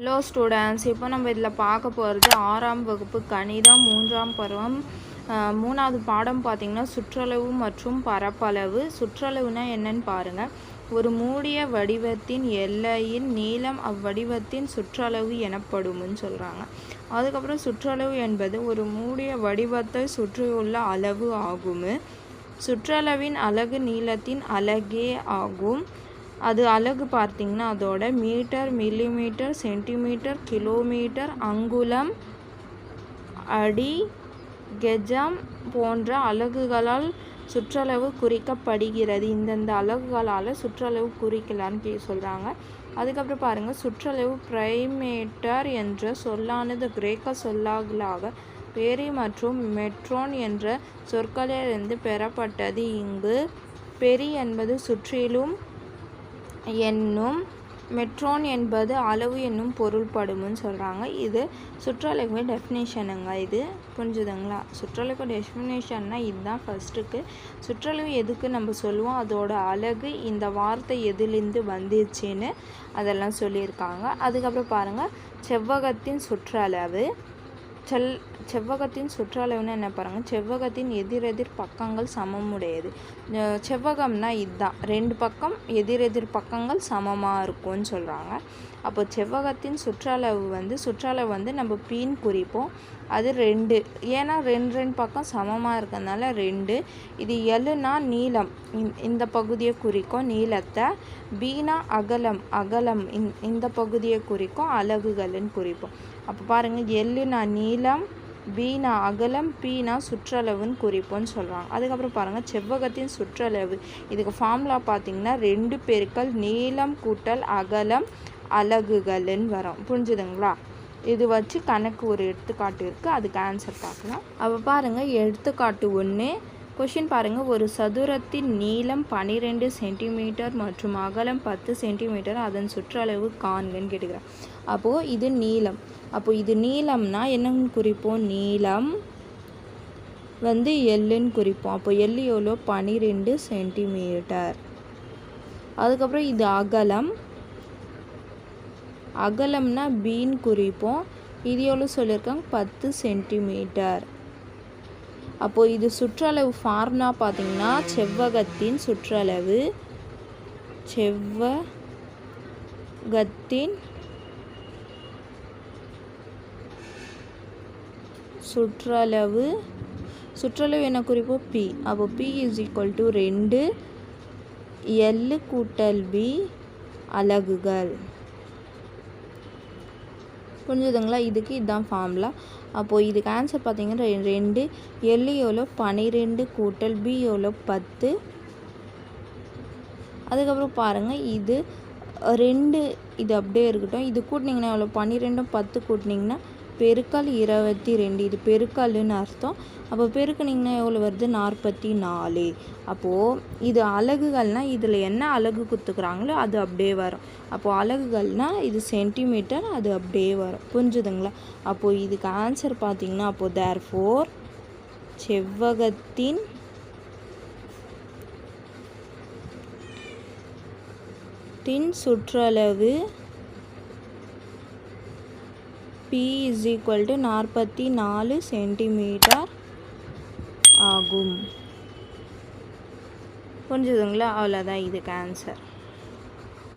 Hello students இப்போ நம்ம இதில் பார்க்க போகிறது ஆறாம் வகுப்பு கணிதம் மூன்றாம் பருவம். மூணாவது பாடம் பார்த்திங்கன்னா சுற்றளவு மற்றும் பரப்பளவு. சுற்றளவுனா என்னன்னு பாருங்கள் ஒரு மூடிய வடிவத்தின் எல்லையின் நீளம் அவ்வடிவத்தின் சுற்றளவு எனப்படும்னு சொல்கிறாங்க அதுக்கப்புறம் சுற்றளவு என்பது ஒரு மூடிய வடிவத்தை சுற்றியுள்ள அளவு ஆகும். சுற்றளவின் அலகு நீளத்தின் அலகே ஆகும். அது அலகு பார்த்தீங்கன்னா அதோட மீட்டர் மில்லிமீட்டர் சென்டிமீட்டர் கிலோமீட்டர் அங்குலம் அடி கெஜம் போன்ற அலகுகளால் சுற்றளவு குறிக்கப்படுகிறது. இந்தந்த அலகுகளால் சுற்றளவு குறிக்கலான்னு கே சொல்கிறாங்க அதுக்கப்புறம் பாருங்கள் சுற்றளவு பிரைமேட்டர் என்ற சொல்லானது கிரேக்க சொல்லாகலாக பேரி மற்றும் மெட்ரோன் என்ற சொற்களிலிருந்து பெறப்பட்டது. இங்கு பெரி என்பது சுற்றிலும் என்னும் மெட்ரோன் என்பது அளவு என்னும் பொருள்படும்னு சொல்கிறாங்க இது சுற்றளவு டெஃபினேஷனுங்க இது புரிஞ்சுதுங்களா? சுற்றளவு டெஃபினேஷன்னா இதுதான் ஃபஸ்ட்டுக்கு சுற்றளவு எதுக்கு நம்ம சொல்லுவோம்? அதோட அழகு இந்த வார்த்தை எதுலேருந்து வந்துச்சுன்னு அதெல்லாம் சொல்லியிருக்காங்க. அதுக்கப்புறம் பாருங்கள் செவ்வகத்தின் சுற்றளவு. செல் செவ்வகத்தின் சுற்றளவுன்னு என்ன பாருங்கள் செவ்வகத்தின் எதிரெதிர் பக்கங்கள் சமமுடையது. செவ்வகம்னா இதுதான் ரெண்டு பக்கம் எதிரெதிர் பக்கங்கள் சமமாக இருக்கும்னு சொல்கிறாங்க அப்போ செவ்வகத்தின் சுற்றளவு வந்து சுற்றளவு வந்து நம்ம பீன் குறிப்போம். அது ரெண்டு. ஏன்னா ரெண்டு ரெண்டு பக்கம் சமமாக இருக்கிறதுனால ரெண்டு. இது எல்லுனா நீளம். இந்த- இந்த பகுதியை குறிக்கும் நீளத்தை. பீனா அகலம் அகலம் இந்த பகுதியை குறிக்கும் அலகுகள்னு குறிப்போம். அப்போ பாருங்கள் எல்லுனா நீளம் பீனா அகலம் பீனா சுற்றளவுன்னு குறிப்போம்னு சொல்கிறாங்க அதுக்கப்புறம் பாருங்கள் செவ்வகத்தின் சுற்றளவு. இதுக்கு ஃபார்முலா பார்த்தீங்கன்னா ரெண்டு பேருக்கள் நீளம் கூட்டல் அகலம் அலகுகள்னு வரும். புரிஞ்சுதுங்களா? இது வச்சு கணக்கு ஒரு எடுத்துக்காட்டு இருக்குது அதுக்கு ஆன்சர் பார்க்கலாம். அப்போ பாருங்கள் எடுத்துக்காட்டு ஒன்று கொஷின் பாருங்கள் ஒரு சதுரத்தின் நீளம் பன்னிரெண்டு சென்டிமீட்டர் மற்றும் அகலம் பத்து சென்டிமீட்டர் அதன் சுற்றளவு காண்கன்னு கேட்டுக்கிறேன். அப்போது இது நீளம். அப்போது இது நீளம்னா என்னன்னு குறிப்போம்? நீளம் வந்து எல்லுன்னு குறிப்போம். அப்போ எல் எவ்வளோ? பன்னிரெண்டு சென்டிமீட்டர் அதுக்கப்புறம் இது அகலம். அகலம்னா பீன் குறிப்போம். இது எவ்வளோ சொல்லியிருக்காங்க? பத்து சென்டிமீட்டர் அப்போது இது சுற்றளவு ஃபார்ம்னா பார்த்தீங்கன்னா செவ்வகத்தின் சுற்றளவு செவ்வகத்தின் சுற்றளவு சுற்றளவு என்ன குறிப்போம் பி அப்போ பி இஸ் ஈக்குவல் டு ரெண்டு எல் கூட்டல் பி அலகுகள். புரிஞ்சுதுங்களா? இதுக்கு இதுதான் ஃபார்முலா அப்போது இதுக்கு ஆன்சர் பார்த்தீங்கன்னா ரெ- ரெண்டு எல்லு எவ்வளோ? பன்னிரெண்டு கூட்டல் பி எவ்வளோ? பத்து. அதுக்கப்புறம் பாருங்கள் இது ரெண்டு இது அப்படியே இருக்கட்டும். இது கூட்டினீங்கன்னா எவ்வளோ? பன்னிரெண்டும் பத்து கூட்டினீங்கன்னா பெருக்கல் இருபத்தி ரெண்டு இது பெருக்கல்னு அர்த்தம். அப்போ பெருக்குனிங்கன்னா எவ்வளோ வருது? நாற்பத்தி நாலு. அப்போது இது அலகுகள்னால் இதில் என்ன அலகு குத்துக்கிறாங்களோ அது அப்படியே வரும். அப்போது அலகுகள்னால் இது சென்டிமீட்டர் அது அப்படியே வரும். புரிஞ்சுதுங்களா? அப்போது இதுக்கு ஆன்சர் பார்த்தீங்கன்னா அப்போது தேர் ஃபோர் செவ்வகத்தின் தின் சுற்றளவு பி இஸ் ஈக்குவல் டு நாற்பத்தி நாலு சென்டிமீட்டர் ஆகும். புரிஞ்சுதுங்களா? அவ்வளோதான் இதுக்கு ஆன்சர்